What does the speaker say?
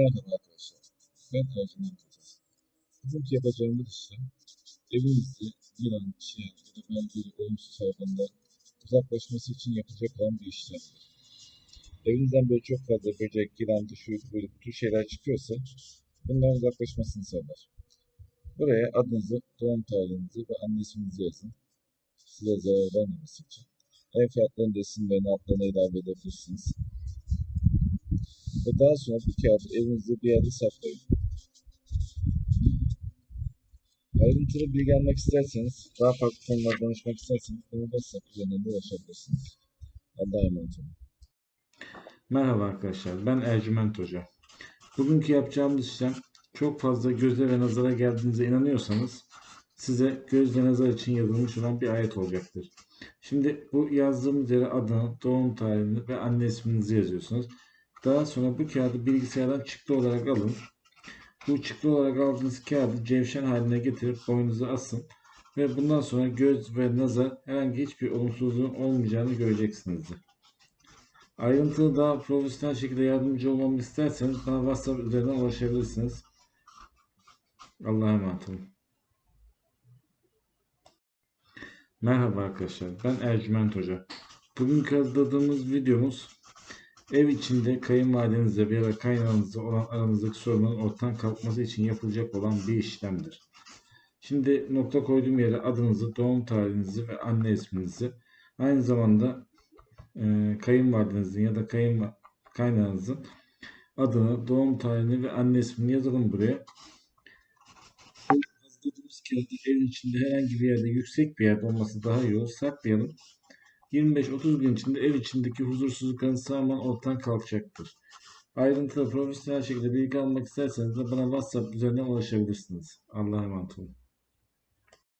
Merhaba arkadaşlar. Ben Ercüment Hoca. Bugünkü yapacağımız işlem evinizde yılan, çiyan ya da benzeri olumsuz hayvanlar uzaklaşması için yapılacak olan bir işlemdir. Evinizden böyle çok fazla böcek, yılan, dışı, böyle bu tür şeyler çıkıyorsa bunların uzaklaşmasını sağlar. Buraya adınızı, doğum tarihinizi ve anne isminizi yazın. Size zarar vermemesi için. Ev fiyatlarının da isimlerini altlarına ilave edebilirsiniz. Ve daha sonra bu kağıdı evinizde bir yerde saklayın. Ayrıntılı bilgi almak isterseniz, daha farklı konularda danışmak isterseniz bana WhatsApp üzerinden de ulaşabilirsiniz. Allah'a emanet olun. Merhaba arkadaşlar, ben Ercüment Hoca. Bugünkü yapacağımız işlem çok fazla göze ve nazara geldiğinize inanıyorsanız size göz ve nazar için yazılmış olan bir ayet olacaktır. Şimdi bu yazdığımız yere adını, doğum tarihini ve anne isminizi yazıyorsunuz. Daha sonra bu kağıdı bilgisayardan çıktı olarak alın. Bu çıktı olarak aldığınız kağıdı cevşen haline getirip boynunuza asın. Ve bundan sonra göz ve nazar herhangi hiçbir olumsuzluğun olmayacağını göreceksinizdir. Ayrıntılı daha profesyonel şekilde yardımcı olmamı isterseniz bana WhatsApp üzerinden ulaşabilirsiniz. Allah'a emanet olun. Merhaba arkadaşlar, ben Ercüment Hoca. Bugün hazırladığımız videomuz ev içinde kayınvalidenizle veya kaynağınızla olan aranızdaki sorunun ortadan kalkması için yapılacak olan bir işlemdir. Şimdi nokta koyduğum yere adınızı, doğum tarihinizi ve anne isminizi aynı zamanda e, kayınvalidenizin ya da kayın kaynağınızın adını, doğum tarihini ve anne ismini yazalım buraya. Bu hazırladığımız kağıdı evin içinde herhangi bir yerde yüksek bir yerde olması daha iyi olur. Saklayalım. 25-30 gün içinde ev içindeki huzursuzlukların tamamen ortadan kalkacaktır. Ayrıntılı profesyonel şekilde bilgi almak isterseniz de bana WhatsApp üzerinden ulaşabilirsiniz. Allah'a emanet olun.